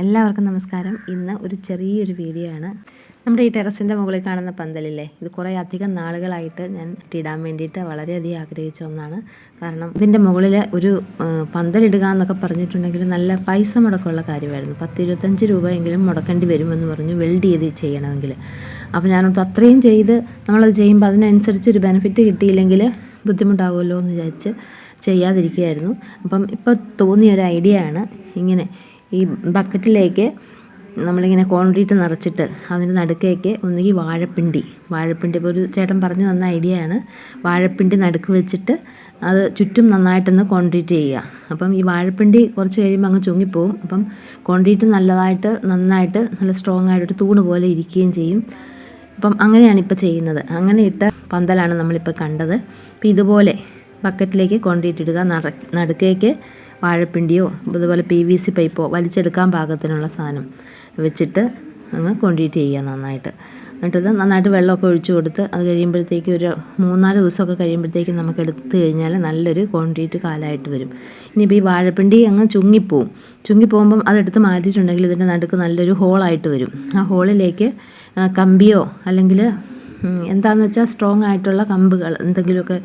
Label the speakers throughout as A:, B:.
A: എല്ലാവർക്കും നമസ്കാരം. ഇന്ന് ഒരു ചെറിയൊരു വീഡിയോ ആണ്. നമ്മുടെ ഈ ടെറസിന്റെ മുകളിൽ കാണുന്ന പന്തലില്ലേ? ഇത് കുറേ അധികം നാളുകളായിട്ട് ഞാൻ ഇടാൻ വേണ്ടിയിട്ട് വളരെയധികം ആഗ്രഹിച്ച ഒന്നാണ്. കാരണം ഇതിന്റെ മുകളിൽ ഒരു പന്തലിടുക എന്നൊക്കെ പറഞ്ഞിട്ടുണ്ടെങ്കിൽ നല്ല പൈസ മുടക്കമുള്ള കാര്യമായിരുന്നു. പത്ത് ഇരുപത്തഞ്ച് രൂപയെങ്കിലും മുടക്കേണ്ടി വരുമെന്ന് പറഞ്ഞു വെൽഡ് ചെയ്ത് ചെയ്യണമെങ്കിൽ. അപ്പോൾ ഞാനത് അത്രയും ചെയ്ത് നമ്മളത് ചെയ്യുമ്പോൾ അതിനനുസരിച്ച് ഒരു ബെനിഫിറ്റ് കിട്ടിയില്ലെങ്കിൽ ബുദ്ധിമുട്ടാവുമല്ലോ എന്ന് വിചാരിച്ച് ചെയ്യാതിരിക്കുകയായിരുന്നു. അപ്പം ഇപ്പോൾ തോന്നിയ ഒരു ഐഡിയ ആണ് ഇങ്ങനെ ഈ ബക്കറ്റിലേക്ക് നമ്മളിങ്ങനെ കോൺക്രീറ്റ് നിറച്ചിട്ട് അതിന് നടുക്കേക്ക് ഒന്നുകിൽ വാഴപ്പിണ്ടി. വാഴപ്പിണ്ടി ഇപ്പോൾ ഒരു ചേട്ടൻ പറഞ്ഞു തന്ന ഐഡിയ ആണ്. വാഴപ്പിണ്ടി നടുക്ക് വെച്ചിട്ട് അത് ചുറ്റും നന്നായിട്ടൊന്ന് കോൺക്രീറ്റ് ചെയ്യുക. അപ്പം ഈ വാഴപ്പിണ്ടി കുറച്ച് കഴിയുമ്പോൾ അങ്ങ് ചുങ്ങിപ്പോവും. അപ്പം കോൺക്രീറ്റ് നല്ലതായിട്ട് നന്നായിട്ട് നല്ല സ്ട്രോങ് ആയിട്ടൊരു തൂണ് പോലെ ഇരിക്കുകയും ചെയ്യും. അപ്പം അങ്ങനെയാണ് ഇപ്പോൾ ചെയ്യുന്നത്. അങ്ങനെ ഇട്ട പന്തലാണ് നമ്മളിപ്പോൾ കണ്ടത്. അപ്പം ഇതുപോലെ ബക്കറ്റിലേക്ക് കൊണ്ടിട്ടിടുക. നടുക്കേക്ക് വാഴപ്പിണ്ടിയോ അതുപോലെ പി വി സി പൈപ്പോ വലിച്ചെടുക്കാൻ പാകത്തിനുള്ള സാധനം വെച്ചിട്ട് അങ്ങ് കൊണ്ടിട്ട് ചെയ്യുക നന്നായിട്ട്. എന്നിട്ടത് നന്നായിട്ട് വെള്ളമൊക്കെ ഒഴിച്ചു കൊടുത്ത് അത് കഴിയുമ്പോഴത്തേക്ക് ഒരു മൂന്നാൽ ദിവസമൊക്കെ കഴിയുമ്പോഴത്തേക്ക് നമുക്ക് എടുത്തു കഴിഞ്ഞാൽ നല്ലൊരു കോൺക്രീറ്റ് കാലായിട്ട് വരും. ഇനിയിപ്പോൾ ഈ വാഴപ്പിണ്ടി അങ്ങ് ചുങ്ങിപ്പോവും. ചുങ്ങിപ്പോകുമ്പം അതെടുത്ത് മാറ്റിയിട്ടുണ്ടെങ്കിൽ ഇതിന്റെ നടുക്ക് നല്ലൊരു ഹോളായിട്ട് വരും. ആ ഹോളിലേക്ക് കമ്പിയോ അല്ലെങ്കിൽ എന്താണെന്ന് വെച്ചാൽ സ്ട്രോങ് ആയിട്ടുള്ള കമ്പുകൾ എന്തെങ്കിലുമൊക്കെ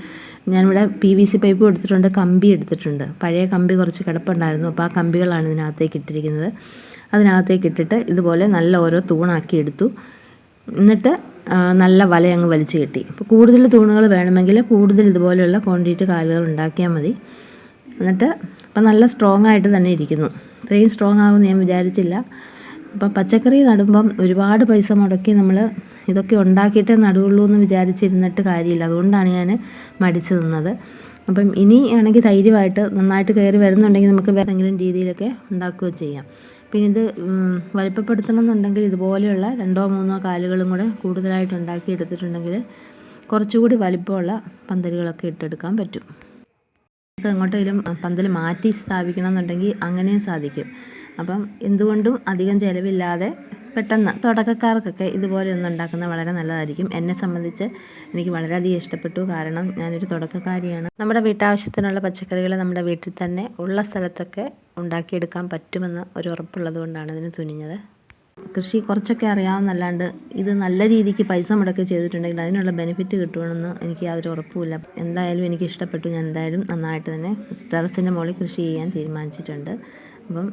A: ഞാനിവിടെ പി വി സി പൈപ്പ് എടുത്തിട്ടുണ്ട് കമ്പി എടുത്തിട്ടുണ്ട്. പഴയ കമ്പി കുറച്ച് കിടപ്പുണ്ടായിരുന്നു അപ്പോൾ ആ കമ്പികളാണ് ഇതിനകത്തേക്ക് ഇട്ടിരിക്കുന്നത്. അതിനകത്തേക്ക് ഇട്ടിട്ട് ഇതുപോലെ നല്ല ഓരോ തൂണാക്കി എടുത്തു. എന്നിട്ട് നല്ല വല അങ്ങ് വലിച്ചു കെട്ടി. അപ്പോൾ കൂടുതൽ തൂണുകൾ വേണമെങ്കിൽ കൂടുതൽ ഇതുപോലെയുള്ള കോൺക്രീറ്റ് കാലുകൾ ഉണ്ടാക്കിയാൽ മതി. എന്നിട്ട് അപ്പം നല്ല സ്ട്രോങ് ആയിട്ട് തന്നെ ഇരിക്കുന്നു. ഇത്രയും സ്ട്രോങ് ആകുമെന്ന് ഞാൻ വിചാരിച്ചില്ല. അപ്പം പച്ചക്കറി നടുമ്പം ഒരുപാട് പൈസ മുടക്കി നമ്മൾ ഇതൊക്കെ ഉണ്ടാക്കിയിട്ടേ നടുവുള്ളൂ എന്ന് വിചാരിച്ചിരുന്നിട്ട് കാര്യമില്ല. അതുകൊണ്ടാണ് ഞാൻ മടിച്ചു നിന്നത്. അപ്പം ഇനി ആണെങ്കിൽ ധൈര്യമായിട്ട് നന്നായിട്ട് കയറി വരുന്നുണ്ടെങ്കിൽ നമുക്ക് വേറെ എന്തെങ്കിലും രീതിയിലൊക്കെ ഉണ്ടാക്കുകയോ ചെയ്യാം. പിന്നെ ഇത് വലിപ്പപ്പെടുത്തണം എന്നുണ്ടെങ്കിൽ ഇതുപോലെയുള്ള രണ്ടോ മൂന്നോ കാലുകളും കൂടെ കൂടുതലായിട്ട് ഉണ്ടാക്കി എടുത്തിട്ടുണ്ടെങ്കിൽ കുറച്ചുകൂടി വലിപ്പമുള്ള പന്തലുകളൊക്കെ ഇട്ടെടുക്കാൻ പറ്റും. നമുക്ക് എങ്ങോട്ടെങ്കിലും പന്തൽ മാറ്റി സ്ഥാപിക്കണം എന്നുണ്ടെങ്കിൽ അങ്ങനെയും സാധിക്കും. അപ്പം എന്തുകൊണ്ടും അധികം ചിലവില്ലാതെ പെട്ടെന്ന് തുടക്കക്കാർക്കൊക്കെ ഇതുപോലെ ഒന്ന് ഉണ്ടാക്കുന്നത് വളരെ നല്ലതായിരിക്കും. എന്നെ സംബന്ധിച്ച് എനിക്ക് വളരെയധികം ഇഷ്ടപ്പെട്ടു. കാരണം ഞാനൊരു തുടക്കക്കാരിയാണ്. നമ്മുടെ വീട്ടാവശ്യത്തിനുള്ള പച്ചക്കറികൾ നമ്മുടെ വീട്ടിൽ തന്നെ ഉള്ള സ്ഥലത്തൊക്കെ ഉണ്ടാക്കിയെടുക്കാൻ പറ്റുമെന്ന് ഒരു ഉറപ്പുള്ളത് കൊണ്ടാണ് ഇതിന് തുനിഞ്ഞത്. കൃഷി കുറച്ചൊക്കെ അറിയാവുന്നല്ലാണ്ട് ഇത് നല്ല രീതിക്ക് പൈസ മുടക്കി ചെയ്തിട്ടുണ്ടെങ്കിൽ അതിനുള്ള ബെനിഫിറ്റ് കിട്ടുമെന്ന് എനിക്ക് യാതൊരു ഉറപ്പുമില്ല. എന്തായാലും എനിക്ക് ഇഷ്ടപ്പെട്ടു. ഞാൻ എന്തായാലും നന്നായിട്ട് തന്നെ ടെറസിന്റെ മുകളിൽ കൃഷി ചെയ്യാൻ തീരുമാനിച്ചിട്ടുണ്ട്. അപ്പം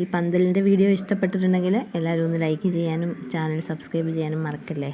A: ഈ പന്തലിന്റെ വീഡിയോ ഇഷ്ടപ്പെട്ടിട്ടുണ്ടെങ്കിൽ എല്ലാവരും ഒന്ന് ലൈക്ക് ചെയ്യാനും ചാനൽ സബ്സ്ക്രൈബ് ചെയ്യാനും മറക്കല്ലേ?